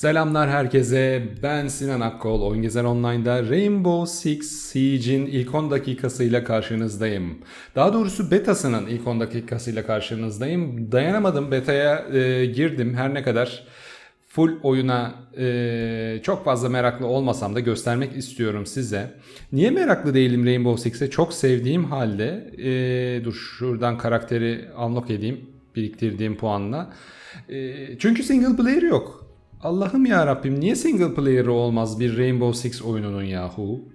Selamlar herkese. Ben Sinan Akkol. Oyun Gezer Online'da Rainbow Six Siege'in ilk 10 dakikasıyla karşınızdayım. Daha doğrusu betasının ilk 10 dakikasıyla karşınızdayım. Dayanamadım betaya e, girdim. Her ne kadar full oyuna e, çok fazla meraklı olmasam da göstermek istiyorum size. Niye meraklı değilim Rainbow Six'e? Çok sevdiğim halde e, dur şuradan karakteri unlock edeyim biriktirdiğim puanla. E, çünkü single player yok. Allah'ım ya Rabbim niye single player'ı olmaz bir Rainbow Six oyununun yahu?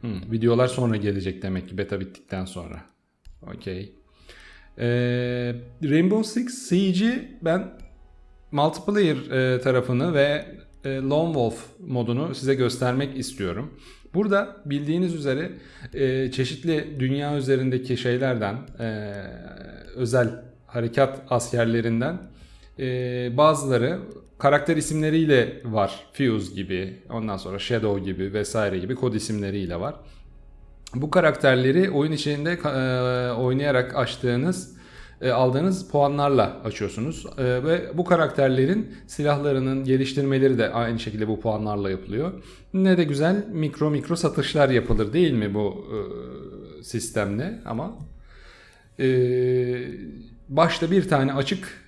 Hmm, videolar sonra gelecek demek ki beta bittikten sonra. Okey. Ee, Rainbow Six Siege'i ben multiplayer e, tarafını ve e, Lone Wolf modunu size göstermek istiyorum. Burada bildiğiniz üzere e, çeşitli dünya üzerindeki şeylerden, e, özel harekat askerlerinden e, bazıları karakter isimleriyle var. Fuse gibi, ondan sonra Shadow gibi vesaire gibi kod isimleriyle var. Bu karakterleri oyun içinde e, oynayarak açtığınız e, aldığınız puanlarla açıyorsunuz. E, ve bu karakterlerin silahlarının geliştirmeleri de aynı şekilde bu puanlarla yapılıyor. Ne de güzel mikro mikro satışlar yapılır değil mi bu e, sistemle ama başta bir tane açık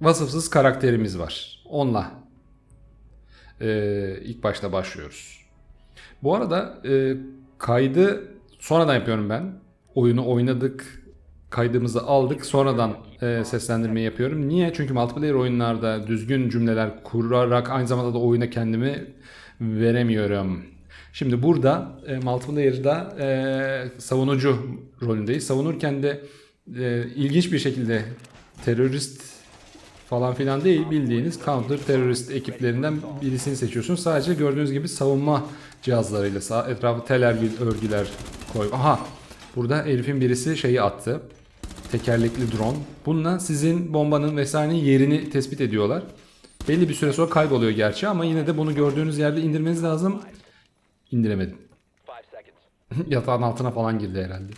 vasıfsız karakterimiz var. Onunla e, ilk başta başlıyoruz. Bu arada e, kaydı sonradan yapıyorum ben. Oyunu oynadık, kaydımızı aldık, sonradan e, seslendirmeyi yapıyorum. Niye? Çünkü multiplayer oyunlarda düzgün cümleler kurarak aynı zamanda da oyuna kendimi veremiyorum. Şimdi burada e, multiplayer'da e, savunucu rolündeyiz. Savunurken de e, ilginç bir şekilde terörist falan filan değil bildiğiniz counter terörist ekiplerinden birisini seçiyorsunuz. Sadece gördüğünüz gibi savunma cihazlarıyla sağ etrafı tel örgü- örgüler koy. Aha burada herifin birisi şeyi attı. Tekerlekli drone. Bununla sizin bombanın vesairenin yerini tespit ediyorlar. Belli bir süre sonra kayboluyor gerçi ama yine de bunu gördüğünüz yerde indirmeniz lazım. İndiremedim. Yatağın altına falan girdi herhalde.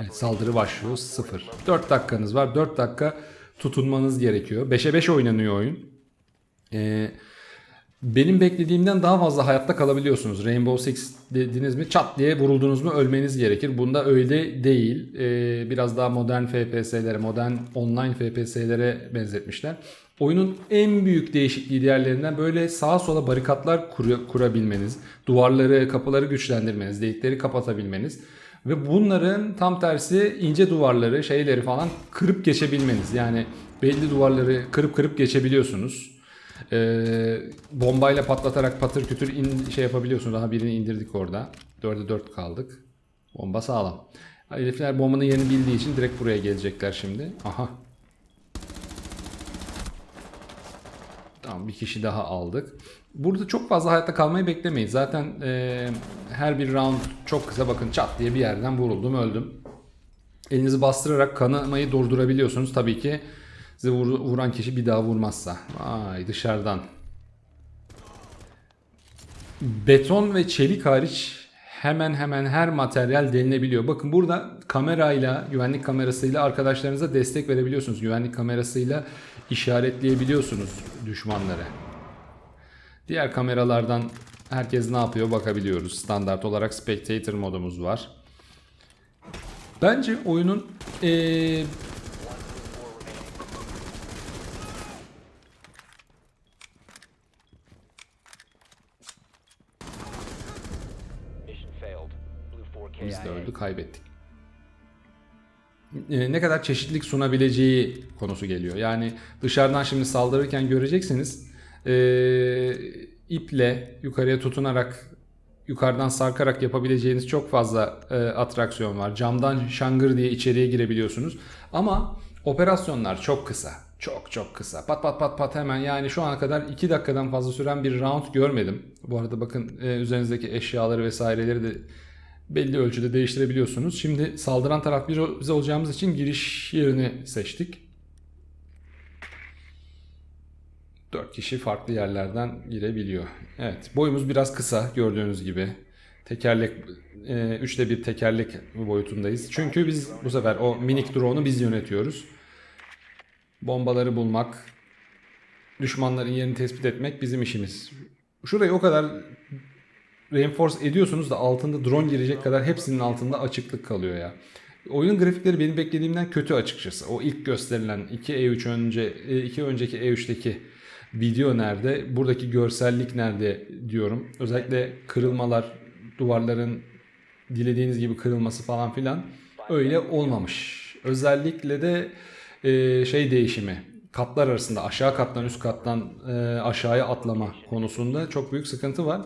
Evet, saldırı başlıyor 0. 4 dakikanız var. 4 dakika tutunmanız gerekiyor. 5'e 5 oynanıyor oyun. Ee, benim beklediğimden daha fazla hayatta kalabiliyorsunuz. Rainbow Six dediniz mi çat diye vuruldunuz mu ölmeniz gerekir. Bunda öyle değil. Ee, biraz daha modern FPS'lere, modern online FPS'lere benzetmişler. Oyunun en büyük değişikliği diğerlerinden böyle sağa sola barikatlar kur- kurabilmeniz, duvarları, kapıları güçlendirmeniz, delikleri kapatabilmeniz ve bunların tam tersi ince duvarları, şeyleri falan kırıp geçebilmeniz. Yani belli duvarları kırıp kırıp geçebiliyorsunuz. Ee, bombayla patlatarak patır kütür in, şey yapabiliyorsunuz. Daha birini indirdik orada. 4'e 4 kaldık. Bomba sağlam. Herifler bombanın yerini bildiği için direkt buraya gelecekler şimdi. Aha. Tamam bir kişi daha aldık. Burada çok fazla hayatta kalmayı beklemeyin. Zaten e, her bir round çok kısa bakın çat diye bir yerden vuruldum öldüm. Elinizi bastırarak kanamayı durdurabiliyorsunuz. Tabii ki size vur- vuran kişi bir daha vurmazsa. Vay dışarıdan. Beton ve çelik hariç hemen hemen her materyal delinebiliyor. Bakın burada kamerayla, güvenlik kamerasıyla arkadaşlarınıza destek verebiliyorsunuz. Güvenlik kamerasıyla işaretleyebiliyorsunuz düşmanları. Diğer kameralardan herkes ne yapıyor bakabiliyoruz. Standart olarak spectator modumuz var. Bence oyunun eee, Mission failed. Blue 4 Biz de öldü kaybettik. Ee, ne kadar çeşitlilik sunabileceği konusu geliyor. Yani dışarıdan şimdi saldırırken göreceksiniz ee, iple yukarıya tutunarak yukarıdan sarkarak yapabileceğiniz çok fazla e, atraksiyon var. Camdan şangır diye içeriye girebiliyorsunuz. Ama operasyonlar çok kısa. Çok çok kısa. Pat pat pat pat hemen yani şu ana kadar 2 dakikadan fazla süren bir round görmedim. Bu arada bakın e, üzerinizdeki eşyaları vesaireleri de belli ölçüde değiştirebiliyorsunuz. Şimdi saldıran taraf biz olacağımız için giriş yerini seçtik. 4 kişi farklı yerlerden girebiliyor. Evet boyumuz biraz kısa gördüğünüz gibi. Tekerlek, e, üçte bir tekerlek boyutundayız. Çünkü biz bu sefer o minik drone'u biz yönetiyoruz. Bombaları bulmak, düşmanların yerini tespit etmek bizim işimiz. Şurayı o kadar reinforce ediyorsunuz da altında drone girecek kadar hepsinin altında açıklık kalıyor ya. Oyunun grafikleri benim beklediğimden kötü açıkçası. O ilk gösterilen 2 E3 önce 2 önceki E3'teki video nerede? Buradaki görsellik nerede diyorum. Özellikle kırılmalar, duvarların dilediğiniz gibi kırılması falan filan öyle olmamış. Özellikle de e, şey değişimi katlar arasında aşağı kattan üst kattan e, aşağıya atlama konusunda çok büyük sıkıntı var.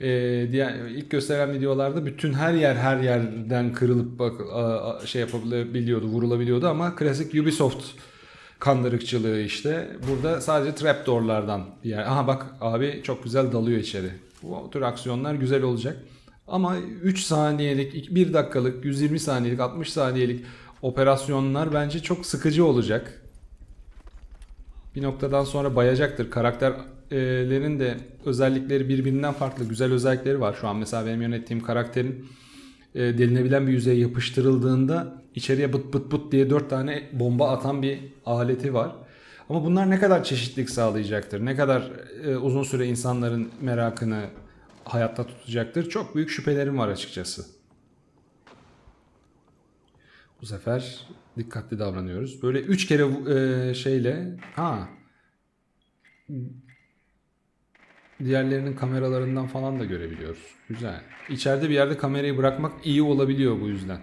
E, diğer ilk gösteren videolarda bütün her yer her yerden kırılıp bak a- a- şey yapabiliyordu, vurulabiliyordu ama klasik Ubisoft kandırıkçılığı işte. Burada sadece trapdoorlardan bir yer. Aha bak abi çok güzel dalıyor içeri. Bu tür aksiyonlar güzel olacak. Ama 3 saniyelik, 1 dakikalık, 120 saniyelik, 60 saniyelik operasyonlar bence çok sıkıcı olacak. Bir noktadan sonra bayacaktır. Karakterlerin de özellikleri birbirinden farklı güzel özellikleri var. Şu an mesela benim yönettiğim karakterin e, delinebilen bir yüzeye yapıştırıldığında içeriye bıt bıt bıt diye 4 tane bomba atan bir aleti var. Ama bunlar ne kadar çeşitlilik sağlayacaktır? Ne kadar e, uzun süre insanların merakını hayatta tutacaktır? Çok büyük şüphelerim var açıkçası. Bu sefer dikkatli davranıyoruz. Böyle üç kere e, şeyle ha diğerlerinin kameralarından falan da görebiliyoruz. Güzel. İçeride bir yerde kamerayı bırakmak iyi olabiliyor bu yüzden.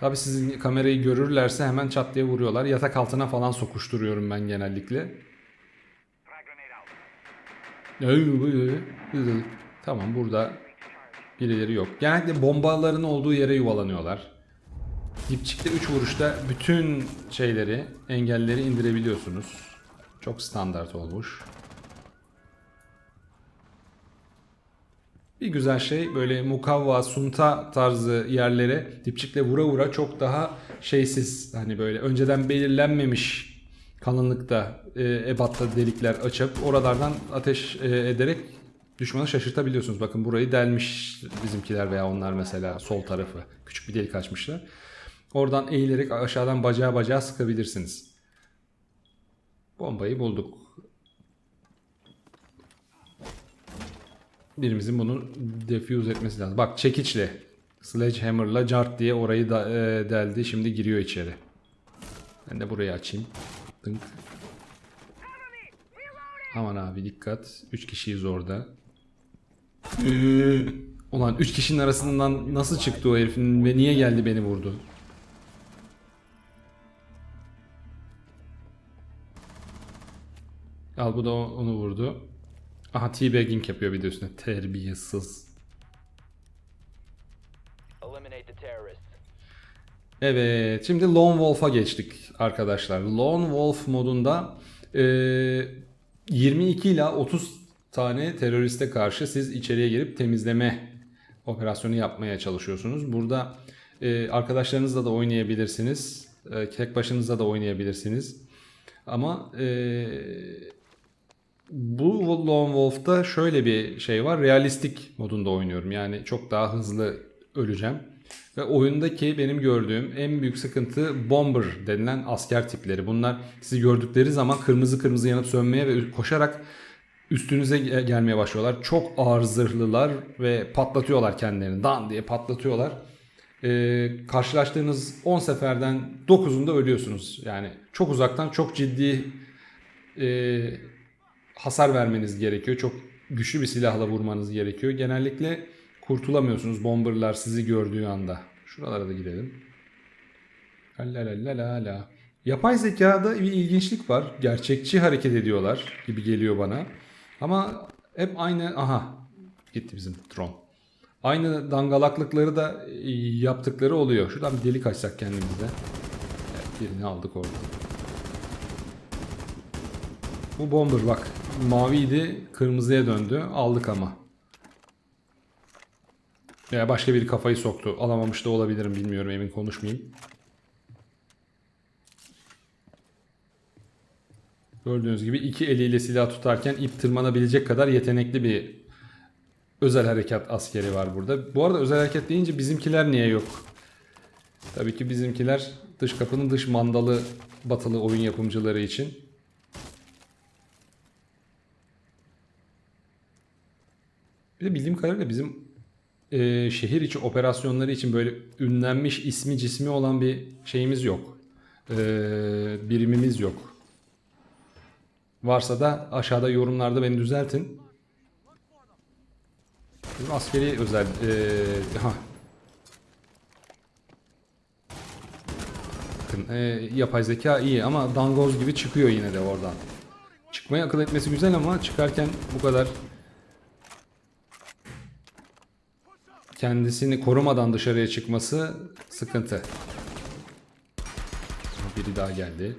Tabi sizin kamerayı görürlerse hemen çat diye vuruyorlar. Yatak altına falan sokuşturuyorum ben genellikle. Tamam burada birileri yok. Genellikle bombaların olduğu yere yuvalanıyorlar. Dipçikte 3 vuruşta bütün şeyleri, engelleri indirebiliyorsunuz. Çok standart olmuş. Bir güzel şey böyle mukavva, sunta tarzı yerlere dipçikle vura vura çok daha şeysiz hani böyle önceden belirlenmemiş kalınlıkta e, ebatta delikler açıp oralardan ateş e, ederek düşmanı şaşırtabiliyorsunuz. Bakın burayı delmiş bizimkiler veya onlar mesela sol tarafı küçük bir delik açmışlar. Oradan eğilerek aşağıdan bacağı bacağı sıkabilirsiniz. Bombayı bulduk. Birimizin bunu defuse etmesi lazım. Bak çekiçle, sledgehammer'la cart diye orayı da, e, deldi. Şimdi giriyor içeri. Ben de burayı açayım. Dınk. Aman abi dikkat. 3 kişiyiz orada. Ulan 3 kişinin arasından nasıl çıktı o herifin ve niye geldi beni vurdu? Al bu da onu vurdu. Aha teabagging yapıyor bir de üstüne. Terbiyesiz. Evet, şimdi Lone Wolf'a geçtik arkadaşlar. Lone Wolf modunda e, 22 ila 30 tane teröriste karşı siz içeriye girip temizleme operasyonu yapmaya çalışıyorsunuz. Burada e, arkadaşlarınızla da oynayabilirsiniz. E, tek başınıza da oynayabilirsiniz. Ama e, bu Lone Wolf'ta şöyle bir şey var. Realistik modunda oynuyorum. Yani çok daha hızlı öleceğim. Ve oyundaki benim gördüğüm en büyük sıkıntı bomber denilen asker tipleri. Bunlar sizi gördükleri zaman kırmızı kırmızı yanıp sönmeye ve koşarak üstünüze ge- gelmeye başlıyorlar. Çok ağır zırhlılar ve patlatıyorlar kendilerini. Dan diye patlatıyorlar. Ee, karşılaştığınız 10 seferden 9'unda ölüyorsunuz. Yani çok uzaktan çok ciddi e, hasar vermeniz gerekiyor. Çok güçlü bir silahla vurmanız gerekiyor. Genellikle kurtulamıyorsunuz bomberlar sizi gördüğü anda. Şuralara da gidelim. La la la la la. Yapay zekada bir ilginçlik var. Gerçekçi hareket ediyorlar gibi geliyor bana. Ama hep aynı... Aha gitti bizim drone. Aynı dangalaklıkları da e, yaptıkları oluyor. Şuradan bir delik açsak kendimize. Birini aldık orada. Bu bomber bak. Maviydi, kırmızıya döndü. Aldık ama. Veya başka biri kafayı soktu. Alamamış da olabilirim bilmiyorum emin konuşmayayım. Gördüğünüz gibi iki eliyle silah tutarken ip tırmanabilecek kadar yetenekli bir özel harekat askeri var burada. Bu arada özel harekat deyince bizimkiler niye yok? Tabii ki bizimkiler dış kapının dış mandalı batılı oyun yapımcıları için Bir de bildiğim kadarıyla bizim e, şehir içi operasyonları için böyle ünlenmiş ismi cismi olan bir şeyimiz yok. E, birimimiz yok. Varsa da aşağıda yorumlarda beni düzeltin. Bizim askeri özel... E, ha. Bakın e, yapay zeka iyi ama dangoz gibi çıkıyor yine de oradan. Çıkmayı akıl etmesi güzel ama çıkarken bu kadar kendisini korumadan dışarıya çıkması sıkıntı. Biri daha geldi.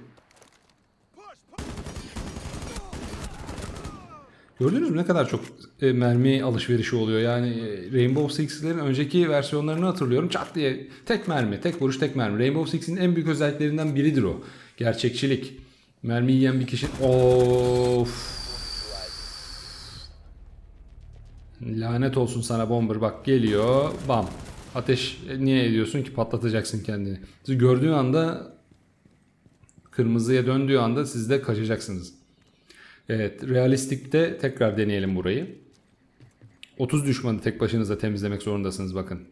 Gördünüz mü ne kadar çok e, mermi alışverişi oluyor. Yani e, Rainbow Six'lerin önceki versiyonlarını hatırlıyorum. Çat diye tek mermi, tek vuruş tek mermi. Rainbow Six'in en büyük özelliklerinden biridir o. Gerçekçilik. Mermi yiyen bir kişi... Of. Lanet olsun sana bomber bak geliyor. Bam. Ateş e, niye ediyorsun ki patlatacaksın kendini. Siz gördüğün anda kırmızıya döndüğü anda siz de kaçacaksınız. Evet, realistikte tekrar deneyelim burayı. 30 düşmanı tek başınıza temizlemek zorundasınız bakın.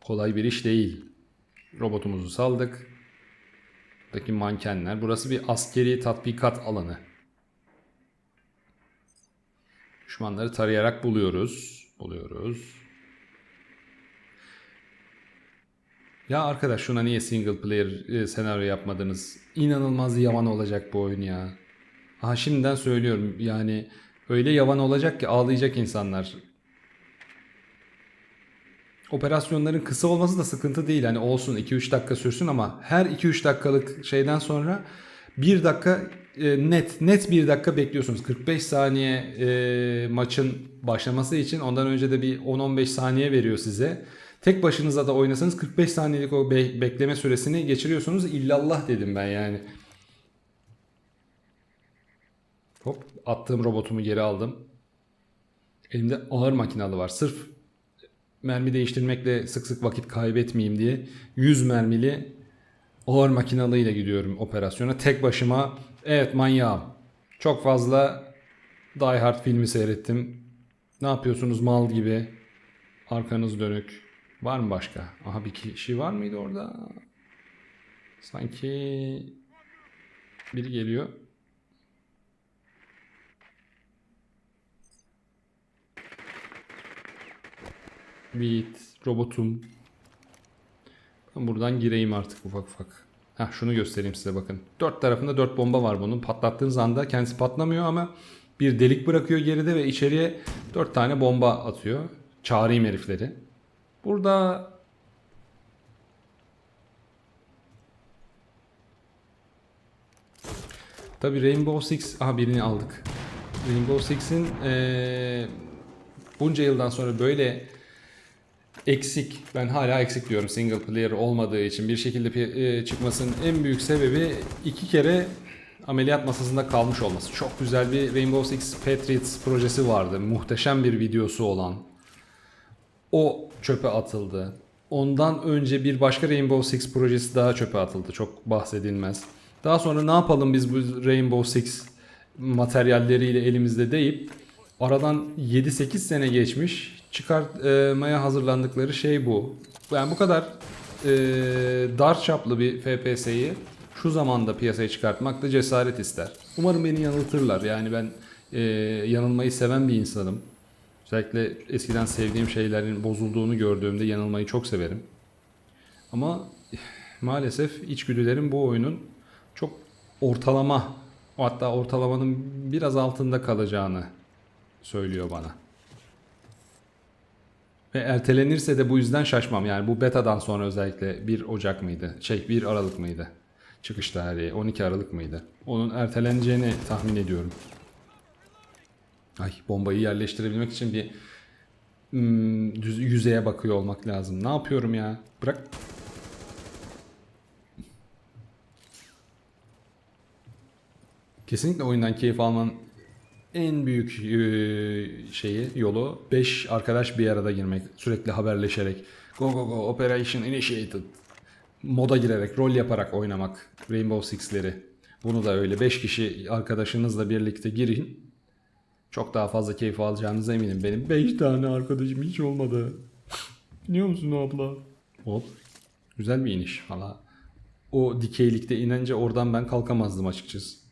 Kolay bir iş değil. Robotumuzu saldık. Buradaki mankenler. Burası bir askeri tatbikat alanı. Düşmanları tarayarak buluyoruz. Buluyoruz. Ya arkadaş şuna niye single player e, senaryo yapmadınız? İnanılmaz yavan olacak bu oyun ya. Aha şimdiden söylüyorum yani öyle yavan olacak ki ağlayacak insanlar. Operasyonların kısa olması da sıkıntı değil. Hani olsun 2-3 dakika sürsün ama her 2-3 dakikalık şeyden sonra 1 dakika e, net net 1 dakika bekliyorsunuz. 45 saniye e, maçın başlaması için ondan önce de bir 10-15 saniye veriyor size. Tek başınıza da oynasanız 45 saniyelik o be- bekleme süresini geçiriyorsunuz. İllallah dedim ben yani. Hop attığım robotumu geri aldım. Elimde ağır makinalı var. Sırf mermi değiştirmekle sık sık vakit kaybetmeyeyim diye 100 mermili ağır makinalı ile gidiyorum operasyona. Tek başıma evet manyağım. Çok fazla Die Hard filmi seyrettim. Ne yapıyorsunuz mal gibi? Arkanız dönük. Var mı başka? Aha bir kişi var mıydı orada? Sanki biri geliyor. Bit, robotum. Ben buradan gireyim artık ufak ufak. Heh, şunu göstereyim size bakın. Dört tarafında dört bomba var bunun. Patlattığınız anda kendisi patlamıyor ama bir delik bırakıyor geride ve içeriye dört tane bomba atıyor. Çağırayım herifleri. Burada Tabi Rainbow Six, aha birini aldık. Rainbow Six'in eee, bunca yıldan sonra böyle eksik, ben hala eksik diyorum single player olmadığı için bir şekilde e, çıkmasının en büyük sebebi iki kere ameliyat masasında kalmış olması. Çok güzel bir Rainbow Six Patriots projesi vardı. Muhteşem bir videosu olan. O çöpe atıldı. Ondan önce bir başka Rainbow Six projesi daha çöpe atıldı. Çok bahsedilmez. Daha sonra ne yapalım biz bu Rainbow Six materyalleriyle elimizde deyip aradan 7-8 sene geçmiş çıkartmaya hazırlandıkları şey bu. Yani bu kadar e, dar çaplı bir FPS'yi şu zamanda piyasaya çıkartmak da cesaret ister. Umarım beni yanıltırlar. Yani ben e, yanılmayı seven bir insanım. Özellikle eskiden sevdiğim şeylerin bozulduğunu gördüğümde yanılmayı çok severim. Ama maalesef içgüdülerim bu oyunun çok ortalama hatta ortalamanın biraz altında kalacağını söylüyor bana. Ve ertelenirse de bu yüzden şaşmam. Yani bu betadan sonra özellikle 1 Ocak mıydı? Şey 1 Aralık mıydı? Çıkış tarihi 12 Aralık mıydı? Onun erteleneceğini tahmin ediyorum. Ay bombayı yerleştirebilmek için bir hmm, düz, yüzeye bakıyor olmak lazım. Ne yapıyorum ya? Bırak. Kesinlikle oyundan keyif almanın en büyük e, şeyi, yolu 5 arkadaş bir arada girmek. Sürekli haberleşerek. Go go go operation initiated. Moda girerek, rol yaparak oynamak. Rainbow Six'leri. Bunu da öyle 5 kişi arkadaşınızla birlikte girin. Çok daha fazla keyif alacağınıza eminim. Benim 5 tane arkadaşım hiç olmadı. Biliyor musun abla? Hop. Güzel bir iniş. Valla o dikeylikte inince oradan ben kalkamazdım açıkçası.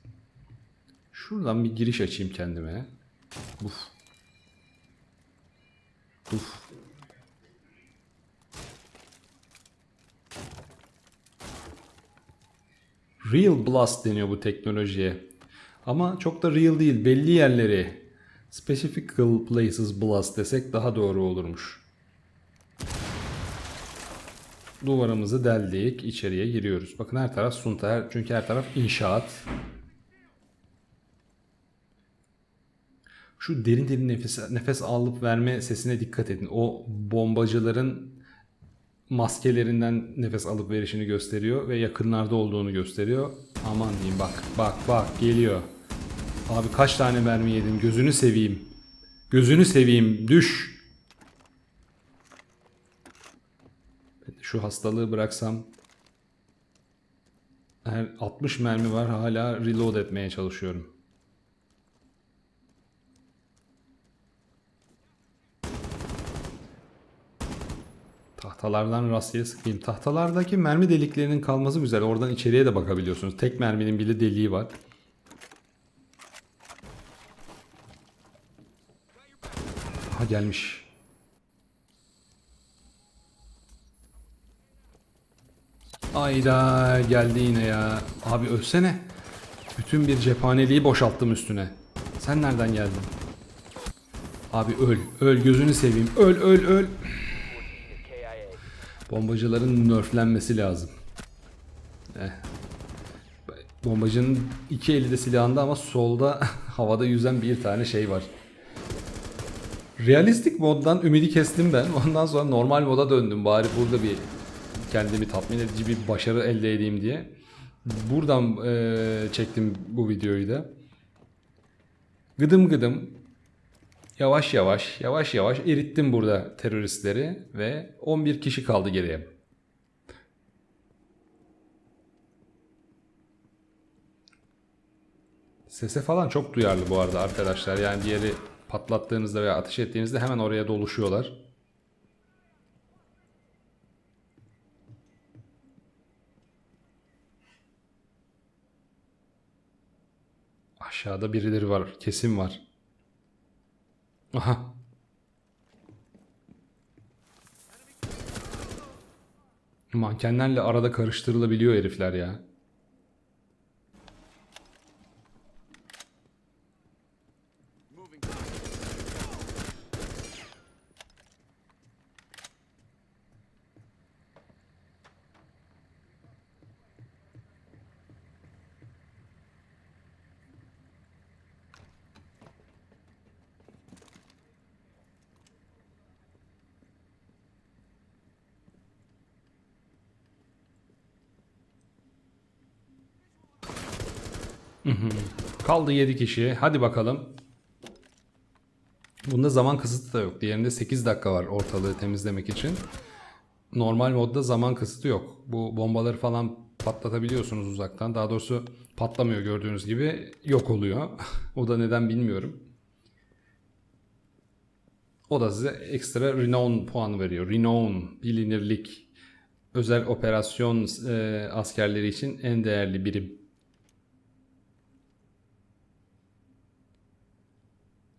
Şuradan bir giriş açayım kendime. Uf. Uf. Real Blast deniyor bu teknolojiye. Ama çok da real değil. Belli yerleri specifical places blast desek daha doğru olurmuş. Duvarımızı deldik. içeriye giriyoruz. Bakın her taraf sunta. Çünkü her taraf inşaat. Şu derin derin nefes, nefes alıp verme sesine dikkat edin. O bombacıların maskelerinden nefes alıp verişini gösteriyor ve yakınlarda olduğunu gösteriyor. Aman diyeyim bak bak bak geliyor. Abi kaç tane mermi yedin gözünü seveyim. Gözünü seveyim düş. Şu hastalığı bıraksam her 60 mermi var hala reload etmeye çalışıyorum. Tahtalardan rastgele sıkayım. Tahtalardaki mermi deliklerinin kalması güzel. Oradan içeriye de bakabiliyorsunuz. Tek merminin bile deliği var. Ha gelmiş. Ayda geldi yine ya. Abi ölsene. Bütün bir cephaneliği boşalttım üstüne. Sen nereden geldin? Abi öl. Öl gözünü seveyim. Öl öl öl. Bombacıların nerflenmesi lazım. Eh. Bombacının iki eli de silahında ama solda havada yüzen bir tane şey var. Realistik moddan ümidi kestim ben. Ondan sonra normal moda döndüm. Bari burada bir kendimi tatmin edici bir başarı elde edeyim diye. Buradan eee, çektim bu videoyu da. Gıdım gıdım Yavaş yavaş, yavaş yavaş erittim burada teröristleri ve 11 kişi kaldı geriye. Sese falan çok duyarlı bu arada arkadaşlar. Yani bir yeri patlattığınızda veya ateş ettiğinizde hemen oraya doluşuyorlar. Aşağıda birileri var. Kesin var. Aha. Mankenlerle arada karıştırılabiliyor herifler ya. Kaldı 7 kişi. Hadi bakalım. Bunda zaman kısıtı da yok. Diğerinde 8 dakika var ortalığı temizlemek için. Normal modda zaman kısıtı yok. Bu bombaları falan patlatabiliyorsunuz uzaktan. Daha doğrusu patlamıyor gördüğünüz gibi. Yok oluyor. o da neden bilmiyorum. O da size ekstra renown puan veriyor. Renown, bilinirlik. Özel operasyon e, askerleri için en değerli birim.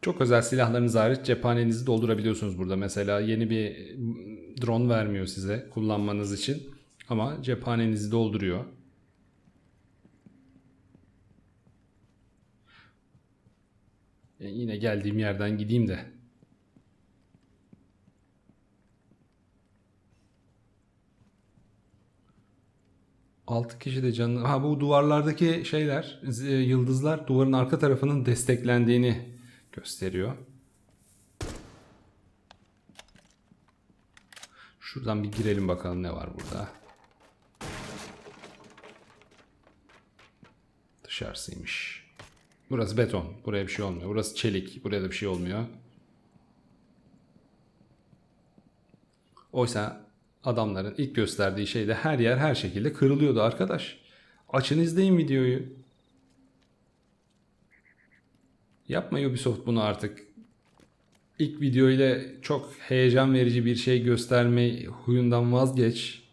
Çok özel silahlarınız hariç cephanenizi doldurabiliyorsunuz burada. Mesela yeni bir mm, drone vermiyor size kullanmanız için. Ama cephanenizi dolduruyor. E, yine geldiğim yerden gideyim de. Altı kişi de canlı. Ha bu duvarlardaki şeyler, z- yıldızlar duvarın arka tarafının desteklendiğini gösteriyor. Şuradan bir girelim bakalım ne var burada. Dışarısıymış. Burası beton. Buraya bir şey olmuyor. Burası çelik. Buraya da bir şey olmuyor. Oysa adamların ilk gösterdiği şeyde her yer her şekilde kırılıyordu arkadaş. Açın izleyin videoyu. Yapma Ubisoft bunu artık. İlk video ile çok heyecan verici bir şey gösterme huyundan vazgeç.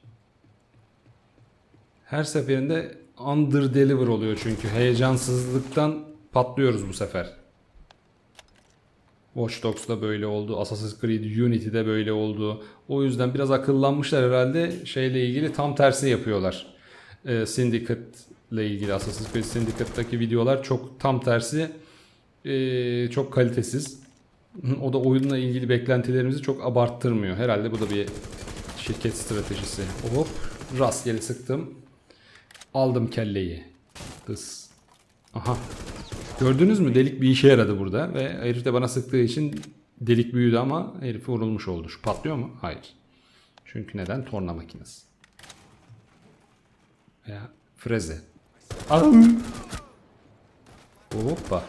Her seferinde under deliver oluyor çünkü heyecansızlıktan patlıyoruz bu sefer. Watch Dogs'da böyle oldu, Assassin's Creed Unity'de böyle oldu. O yüzden biraz akıllanmışlar herhalde şeyle ilgili tam tersi yapıyorlar. Ee, Syndicate ile ilgili Assassin's Creed Syndicate'daki videolar çok tam tersi ee, çok kalitesiz. O da oyunla ilgili beklentilerimizi çok abarttırmıyor. Herhalde bu da bir şirket stratejisi. Hop rastgele sıktım. Aldım kelleyi. Tıs. Aha. Gördünüz mü? Delik bir işe yaradı burada. Ve herif de bana sıktığı için delik büyüdü ama herif vurulmuş oldu. Şu patlıyor mu? Hayır. Çünkü neden? Torna makinesi. Veya freze. Am. Hoppa.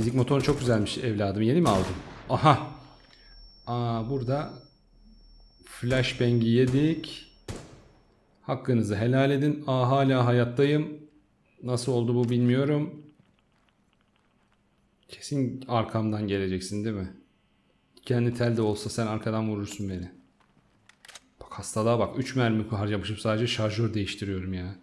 Fizik motoru çok güzelmiş evladım. Yeni mi aldın? Aha. Aa, burada flashbang'i yedik. Hakkınızı helal edin. Aa, hala hayattayım. Nasıl oldu bu bilmiyorum. Kesin arkamdan geleceksin değil mi? Kendi tel de olsa sen arkadan vurursun beni. Bak hastalığa bak. 3 mermi harcamışım sadece şarjör değiştiriyorum ya.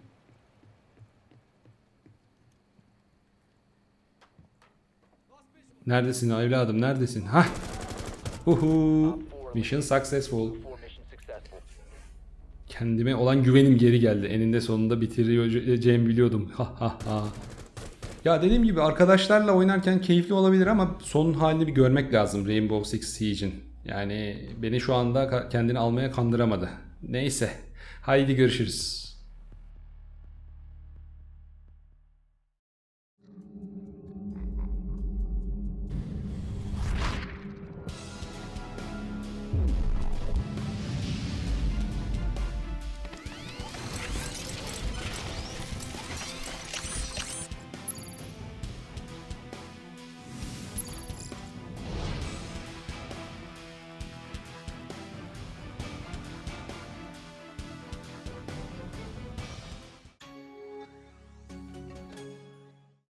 Neredesin evladım neredesin? Hah. Uhu. Mission successful. Kendime olan güvenim geri geldi. Eninde sonunda bitireceğimi biliyordum. Ha ha ha. Ya dediğim gibi arkadaşlarla oynarken keyifli olabilir ama son halini bir görmek lazım Rainbow Six Siege'in. Yani beni şu anda kendini almaya kandıramadı. Neyse. Haydi görüşürüz.